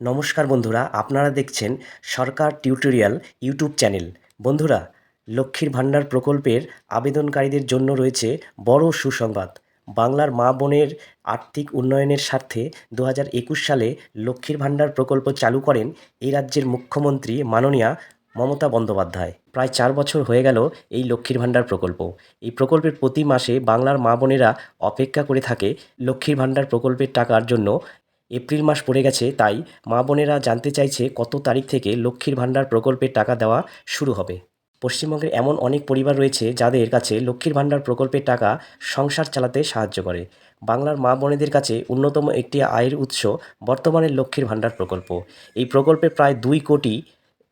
নমস্কার বন্ধুরা, আপনারা দেখছেন সরকার টিউটোরিয়াল ইউটিউব চ্যানেল। বন্ধুরা, লক্ষ্মীর ভাণ্ডার প্রকল্পের আবেদনকারীদের জন্য রয়েছে বড় সুসংবাদ। বাংলার মা বোনের আর্থিক উন্নয়নের স্বার্থে দু হাজার একুশ সালে লক্ষ্মীর ভাণ্ডার প্রকল্প চালু করেন এই রাজ্যের মুখ্যমন্ত্রী মাননীয়া মমতা বন্দ্যোপাধ্যায়। প্রায় চার বছর হয়ে গেল এই লক্ষ্মীর ভাণ্ডার প্রকল্প। এই প্রকল্পের প্রতি মাসে বাংলার মা বোনেরা অপেক্ষা করে থাকে লক্ষ্মীর ভাণ্ডার প্রকল্পের টাকার জন্য এপ্রিল মাস পড়ে গেছে, তাই মা বোনেরা জানতে চাইছে কত তারিখ থেকে লক্ষ্মীর ভাণ্ডার প্রকল্পের টাকা দেওয়া শুরু হবে। পশ্চিমবঙ্গের এমন অনেক পরিবার রয়েছে যাদের কাছে লক্ষ্মীর ভাণ্ডার প্রকল্পের টাকা সংসার চালাতে সাহায্য করে। বাংলার মা বোনেদের কাছে অন্যতম একটি আয়ের উৎস বর্তমানে লক্ষ্মীর ভাণ্ডার প্রকল্প। এই প্রকল্পে প্রায় দুই কোটি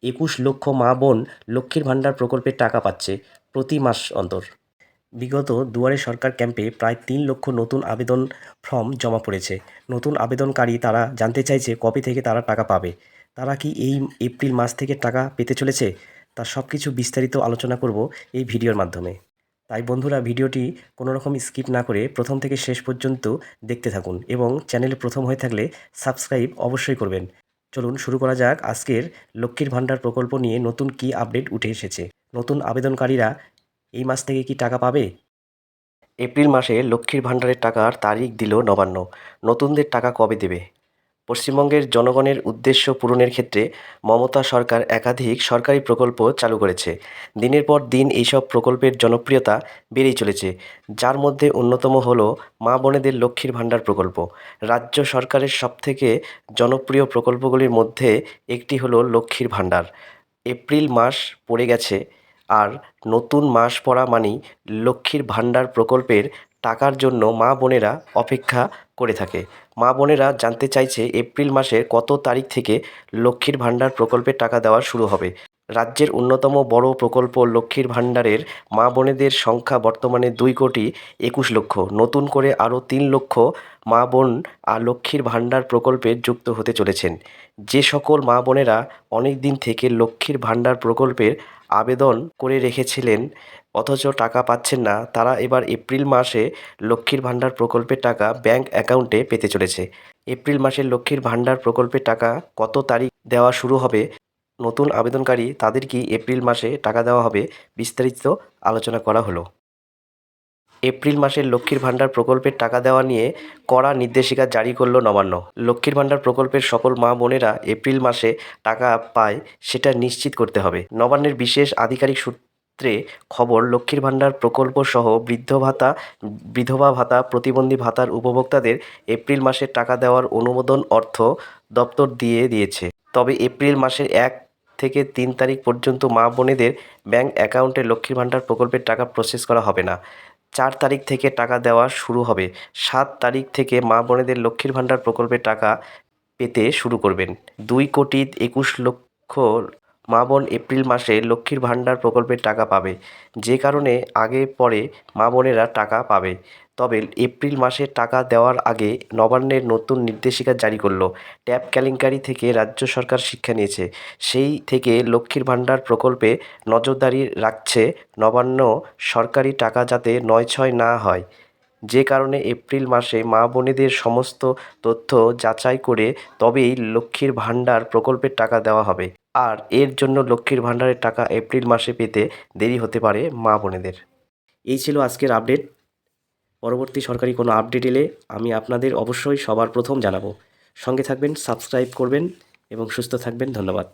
একুশ লক্ষ মা বোন লক্ষ্মীর ভাণ্ডার প্রকল্পের টাকা পাচ্ছে প্রতি মাস অন্তর। বিগত দুয়ারে সরকার ক্যাম্পে প্রায় তিন লক্ষ নতুন আবেদন ফর্ম জমা পড়েছে। নতুন আবেদনকারী তারা জানতে চাইছে কবে থেকে তারা টাকা পাবে। তারা কি এই এপ্রিল মাস থেকে টাকা পেতে চলেছে? তার সব কিছু বিস্তারিত আলোচনা করব এই ভিডিওর মাধ্যমে। তাই বন্ধুরা, ভিডিওটি কোনো রকম স্কিপ না করে প্রথম থেকে শেষ পর্যন্ত দেখতে থাকুন এবং চ্যানেলে প্রথম হয়ে থাকলে সাবস্ক্রাইব অবশ্যই করবেন। চলুন শুরু করা যাক আজকের লক্ষ্মীর ভাণ্ডার প্রকল্প নিয়ে নতুন কি আপডেট উঠে এসেছে। নতুন আবেদনকারীরা এই মাস থেকে কি টাকা পাবে? এপ্রিল মাসে লক্ষ্মীর ভাণ্ডারের টাকার তারিখ দিল নবান্ন। নতুনদের টাকা কবে দেবে? পশ্চিমবঙ্গের জনগণের উদ্দেশ্য পূরণের ক্ষেত্রে মমতা সরকার একাধিক সরকারি প্রকল্প চালু করেছে। দিনের পর দিন এইসব প্রকল্পের জনপ্রিয়তা বেড়েই চলেছে। যার মধ্যে অন্যতম হল মা বোনেদের লক্ষ্মীর ভাণ্ডার প্রকল্প। রাজ্য সরকারের সবথেকে জনপ্রিয় প্রকল্পগুলির মধ্যে একটি হলো লক্ষ্মীর ভাণ্ডার। এপ্রিল মাস পড়ে গেছে। আর নতুন মাস পড়া মানেই লক্ষ্মীর ভাণ্ডার প্রকল্পের টাকার জন্য মা বোনেরা অপেক্ষা করে থাকে। মা বোনেরা জানতে চাইছে এপ্রিল মাসের কত তারিখ থেকে লক্ষ্মীর ভাণ্ডার প্রকল্পের টাকা দেওয়া শুরু হবে। রাজ্যের অন্যতম বড় প্রকল্প লক্ষ্মীর ভাণ্ডারের মা বোনেদের সংখ্যা বর্তমানে দুই কোটি একুশ লক্ষ। নতুন করে আরও তিন লক্ষ মা বোন আর লক্ষ্মীর ভাণ্ডার প্রকল্পে যুক্ত হতে চলেছেন। যে সকল মা বোনেরা অনেক দিন থেকে লক্ষ্মীর ভাণ্ডার প্রকল্পের আবেদন করে রেখেছিলেন, অথচ টাকা পাচ্ছেন না, তারা এবার এপ্রিল মাসে লক্ষ্মীর ভাণ্ডার প্রকল্পের টাকা ব্যাংক অ্যাকাউন্টে পেতে চলেছে। এপ্রিল মাসে লক্ষ্মীর ভাণ্ডার প্রকল্পের টাকা কত তারিখ দেওয়া শুরু হবে নতুন আবেদনকারী তাদের কি এপ্রিল মাসে টাকা দেওয়া হবে, বিস্তারিত আলোচনা করা হলো। এপ্রিল মাসের লক্ষ্মীর ভাণ্ডার প্রকল্পের টাকা দেওয়া নিয়ে কড়া নির্দেশিকা জারি করল নবান্ন। লক্ষ্মীর ভাণ্ডার প্রকল্পের সকল মা বোনেরা এপ্রিল মাসে টাকা পায় সেটা নিশ্চিত করতে হবে। নবান্নের বিশেষ আধিকারিক সূত্রে খবর, লক্ষ্মীর ভাণ্ডার প্রকল্প সহ বৃদ্ধ ভাতা, বিধবা ভাতা, প্রতিবন্ধী ভাতার উপভোক্তাদের এপ্রিল মাসে টাকা দেওয়ার অনুমোদন অর্থ দপ্তর দিয়ে দিয়েছে। তবে এপ্রিল মাসের এক থেকে তিন তারিখ পর্যন্ত মা বোনেদের ব্যাঙ্ক অ্যাকাউন্টে লক্ষ্মীর ভাণ্ডার প্রকল্পের টাকা প্রসেস করা হবে না। চার তারিখ থেকে টাকা দেওয়া শুরু হবে। সাত তারিখ থেকে মা বোনেদের লক্ষ্মীর ভাণ্ডার প্রকল্পের টাকা পেতে শুরু করবেন। দুই কোটি একুশ লক্ষ মা বোন এপ্রিল মাসে লক্ষ্মীর ভাণ্ডার প্রকল্পের টাকা পাবে। যে কারণে আগে পরে মা বোনেরা টাকা পাবে। তবে এপ্রিল মাসে টাকা দেওয়ার আগে নবান্নের নতুন নির্দেশিকা জারি করল। ট্যাপ কেলেঙ্কারি থেকে রাজ্য সরকার শিক্ষা নিয়েছে। সেই থেকে লক্ষ্মীর ভাণ্ডার প্রকল্পে নজরদারি রাখছে নবান্ন সরকারি টাকা যাতে নয় ছয় না হয়। যে কারণে এপ্রিল মাসে মা বোনেদের সমস্ত তথ্য যাচাই করে তবেই লক্ষ্মীর ভাণ্ডার প্রকল্পের টাকা দেওয়া হবে। আর এর জন্য লক্ষ্মীর ভাণ্ডারের টাকা এপ্রিল মাসে পেতে দেরি হতে পারে মা বোনেদের। এই ছিল আজকের আপডেট। পরবর্তী সরকারি কোনো আপডেট এলে আমি আপনাদের অবশ্যই সবার প্রথম জানাব। সঙ্গে থাকবেন, সাবস্ক্রাইব করবেন এবং সুস্থ থাকবেন, ধন্যবাদ।